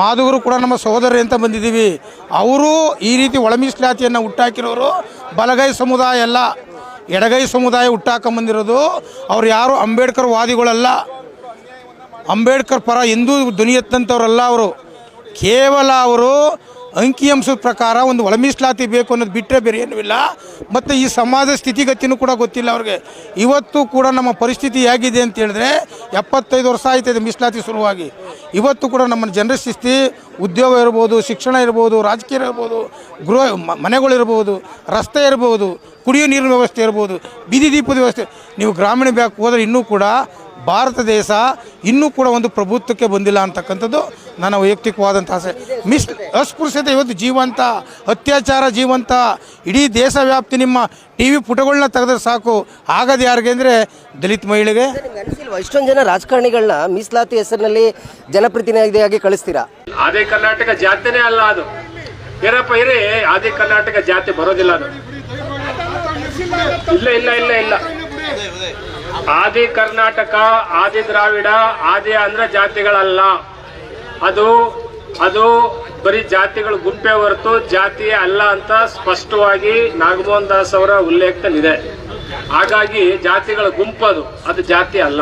ಮಾದುಗರು ಕೂಡ ನಮ್ಮ ಸಹೋದರರು ಅಂತ ಬಂದಿದ್ದೀವಿ. ಅವರು ಈ ರೀತಿ ಒಳಮೀಸ್ಲಾತಿಯನ್ನು ಹುಟ್ಟಾಕಿರೋರು ಬಲಗೈ ಸಮುದಾಯ ಅಲ್ಲ. ಎಡಗೈ ಸಮುದಾಯ ಹುಟ್ಟಾಕೊಂಬಂದಿರೋದು. ಅವ್ರು ಯಾರು ಅಂಬೇಡ್ಕರ್ ವಾದಿಗಳಲ್ಲ. ಅಂಬೇಡ್ಕರ್ ಪರ ಹಿಂದೂ ಧ್ವನಿ ಎತ್ತಂಥವ್ರಲ್ಲ ಅವರು. ಕೇವಲ ಅವರು ಅಂಕಿಅಂಶದ ಪ್ರಕಾರ ಒಂದು ಒಳ ಮೀಸಲಾತಿ ಬೇಕು ಅನ್ನೋದು ಬಿಟ್ಟರೆ ಬೇರೆ ಏನೂ ಇಲ್ಲ. ಮತ್ತು ಈ ಸಮಾಜ ಸ್ಥಿತಿಗತಿನೂ ಕೂಡ ಗೊತ್ತಿಲ್ಲ ಅವ್ರಿಗೆ. ಇವತ್ತು ಕೂಡ ನಮ್ಮ ಪರಿಸ್ಥಿತಿ ಹೇಗಿದೆ ಅಂತ ಹೇಳಿದ್ರೆ ಎಪ್ಪತ್ತೈದು ವರ್ಷ ಆಯ್ತದೆ ಮೀಸಲಾತಿ ಶುರುವಾಗಿ ಇವತ್ತು ಕೂಡ ನಮ್ಮ ಜನರ ಸ್ಥಿತಿ ಉದ್ಯೋಗ ಇರ್ಬೋದು, ಶಿಕ್ಷಣ ಇರ್ಬೋದು, ರಾಜಕೀಯ ಇರ್ಬೋದು, ಗೃಹ ಮನೆಗಳಿರ್ಬೋದು ರಸ್ತೆ ಇರ್ಬೋದು, ಕುಡಿಯೋ ನೀರಿನ ವ್ಯವಸ್ಥೆ ಇರ್ಬೋದು, ಬೀದಿ ದೀಪದ ವ್ಯವಸ್ಥೆ. ನೀವು ಗ್ರಾಮೀಣ ಬ್ಯಾಂಕ್ ಹೋದರೆ ಇನ್ನೂ ಕೂಡ ಭಾರತ ದೇಶ ಇನ್ನೂ ಕೂಡ ಒಂದು ಪ್ರಭುತ್ವಕ್ಕೆ ಬಂದಿಲ್ಲ ಅಂತಕ್ಕಂಥದ್ದು ನನ್ನ ವೈಯಕ್ತಿಕವಾದಂಥ ಆಸೆ. ಮಿಸ್ ಅಸ್ಪೃಶ್ಯತೆ ಇವತ್ತು ಜೀವಂತ ಅತ್ಯಾಚಾರ ಜೀವಂತ ಇಡೀ ದೇಶ ವ್ಯಾಪ್ತಿ ನಿಮ್ಮ ಟಿ ವಿ ಪುಟಗಳನ್ನ ತೆಗೆದ್ರೆ ಸಾಕು. ಆಗದು ಯಾರಿಗೆ ಅಂದರೆ ದಲಿತ ಮಹಿಳೆಗೆ. ಎಷ್ಟೊಂದು ಇಷ್ಟೊಂದು ಜನ ರಾಜಕಾರಣಿಗಳನ್ನ ಮೀಸಲಾತಿ ಹೆಸರಿನಲ್ಲಿ ಜನಪ್ರತಿನಿಧಿಯಾಗಿ ಕಳಿಸ್ತೀರಾ? ಅದೇ ಕರ್ನಾಟಕ ಜಾತಿನೇ ಅಲ್ಲ ಅದು. ಏನಪ್ಪ ಇರಿ. ಆದಿ ಕರ್ನಾಟಕ ಜಾತಿ ಬರೋದಿಲ್ಲ ಅದು. ಇಲ್ಲ ಇಲ್ಲ ಇಲ್ಲ ಇಲ್ಲ. ಆದಿ ಕರ್ನಾಟಕ, ಆದಿ ದ್ರಾವಿಡ, ಆದಿ ಆಂಧ್ರ ಜಾತಿಗಳಲ್ಲ. ಅದು ಅದು ಬರೀ ಜಾತಿಗಳ ಗುಂಪೇ ಹೊರತು ಜಾತಿ ಅಲ್ಲ ಅಂತ ಸ್ಪಷ್ಟವಾಗಿ ನಾಗಮೋಹನ್ ದಾಸ್ ಅವರ ಉಲ್ಲೇಖದಲ್ಲಿದೆ. ಹಾಗಾಗಿ ಜಾತಿಗಳ ಗುಂಪದು, ಅದು ಜಾತಿ ಅಲ್ಲ.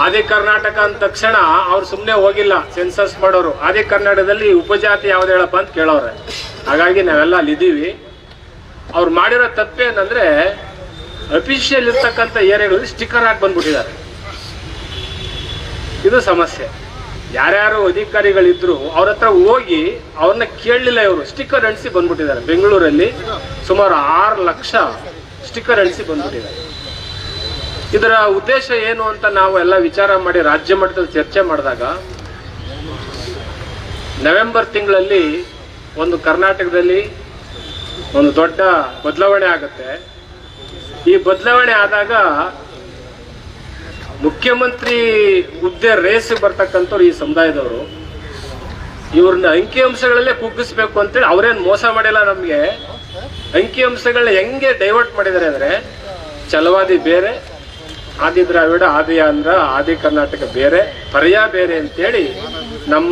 ಆದಿ ಕರ್ನಾಟಕ ಅಂದ ತಕ್ಷಣ ಅವ್ರು ಸುಮ್ಮನೆ ಹೋಗಿಲ್ಲ, ಸೆನ್ಸಸ್ ಮಾಡೋರು. ಆದಿ ಕರ್ನಾಟಕದಲ್ಲಿ ಉಪಜಾತಿ ಯಾವ್ದು ಹೇಳಪ್ಪ ಅಂತ ಕೇಳೋರೆ ಹಾಗಾಗಿ ನಾವೆಲ್ಲ ಅಲ್ಲಿದ್ದೀವಿ. ಅವ್ರು ಮಾಡಿರೋ ತಪ್ಪೇನಂದ್ರೆ ಅಫಿಷಿಯಲ್ ಇರ್ತಕ್ಕಂಥ ಏರಿಯಾಗಳಲ್ಲಿ ಸ್ಟಿಕ್ಕರ್ ಹಾಕಿ ಬಂದ್ಬಿಟ್ಟಿದ್ದಾರೆ. ಇದು ಸಮಸ್ಯೆ. ಯಾರ್ಯಾರು ಅಧಿಕಾರಿಗಳಿದ್ರು ಅವ್ರ ಹತ್ರ ಹೋಗಿ ಅವ್ರನ್ನ ಕೇಳಲಿಲ್ಲ ಇವರು. ಸ್ಟಿಕ್ಕರ್ ಅಂಟಿಸಿ ಬಂದ್ಬಿಟ್ಟಿದ್ದಾರೆ. ಬೆಂಗಳೂರಲ್ಲಿ ಸುಮಾರು ಆರು ಲಕ್ಷ ಸ್ಟಿಕ್ಕರ್ ಅಂಟಿಸಿ ಬಂದ್ಬಿಟ್ಟಿದ್ದಾರೆ. ಇದರ ಉದ್ದೇಶ ಏನು ಅಂತ ನಾವು ಎಲ್ಲ ವಿಚಾರ ಮಾಡಿ ರಾಜ್ಯ ಮಟ್ಟದಲ್ಲಿ ಚರ್ಚೆ ಮಾಡಿದಾಗ, ನವೆಂಬರ್ ತಿಂಗಳಲ್ಲಿ ಒಂದು ಕರ್ನಾಟಕದಲ್ಲಿ ಒಂದು ದೊಡ್ಡ ಬದಲಾವಣೆ ಆಗುತ್ತೆ. ಈ ಬದಲಾವಣೆ ಆದಾಗ ಮುಖ್ಯಮಂತ್ರಿ ಹುದ್ದೆ ರೇಸ್ ಬರ್ತಕ್ಕಂಥವ್ರು ಈ ಸಮುದಾಯದವರು, ಇವ್ರನ್ನ ಅಂಕಿಅಂಶಗಳಲ್ಲೇ ಕುಗ್ಗಿಸ್ಬೇಕು ಅಂತೇಳಿ ಅವ್ರೇನ್ ಮೋಸ ಮಾಡಿಲ್ಲ ನಮಗೆ. ಅಂಕಿಅಂಶಗಳನ್ನ ಹೆಂಗೆ ಡೈವರ್ಟ್ ಮಾಡಿದ್ದಾರೆ ಅಂದ್ರೆ, ಛಲವಾದಿ ಬೇರೆ, ಆದಿ ದ್ರಾವಿಡ, ಆದಿ ಆಂಧ್ರ, ಆದಿ ಕರ್ನಾಟಕ ಬೇರೆ, ಪರ್ಯಾಯ ಬೇರೆ ಅಂತೇಳಿ ನಮ್ಮ